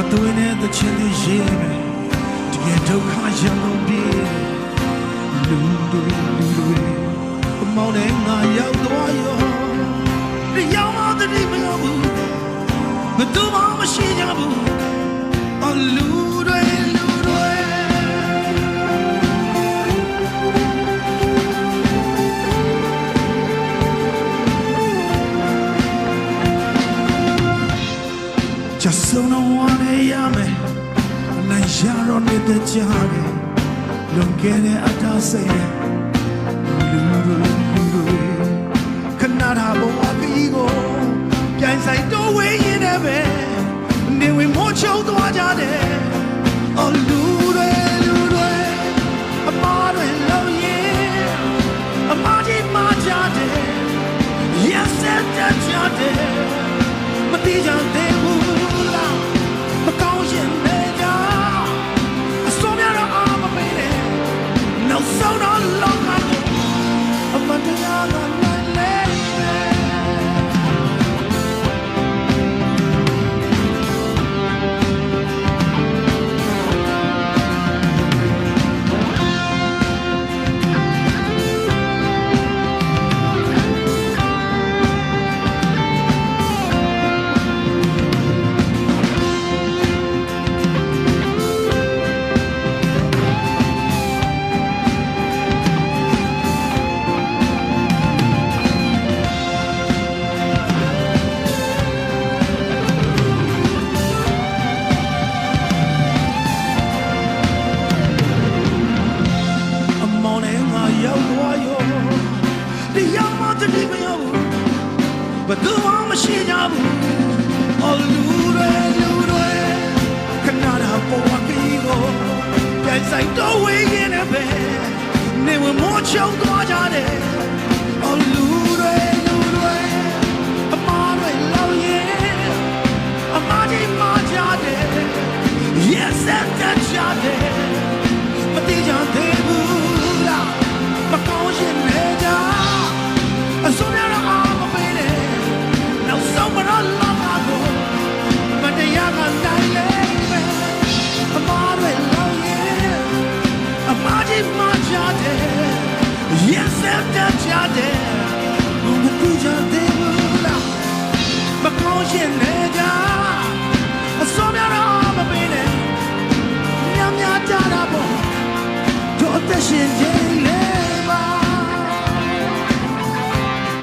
မသွေးနဲ့တချင်သေးရေးမယ်တကယ်ဒုက္ခရံလုံးပြေလူတွေလူတွေအမောင်းနဲ့ငါရောက်သွားရောဒီရောက်မှတတိမရဘူးဘယ်သူမှမရှိကြဘူးအလူ Just so no one yame Na yaro ne de jare Long gere ata say Luru luru Kanara bo aki go ပြိုင်ဆိုင်တော့ဝေးရင်လည်းပဲနေဝင်မောချုံသွားကြတယ်အော်လူတွေလူတွေအမားတွေလုံးရင်အမားကြီးမာကြတယ် Yes and that's your day မတိကြသေး ဘယ်သူမှမရှိကြဘူးအလူတွေလူတွေခဏတာပေါ်ကကြီးကိုပြန်ဆိုင်တော့ဝေးရင်လည်းပဲနေဝမောချုံသွားကြ Yes and that's your day မတိကြသေးဘူး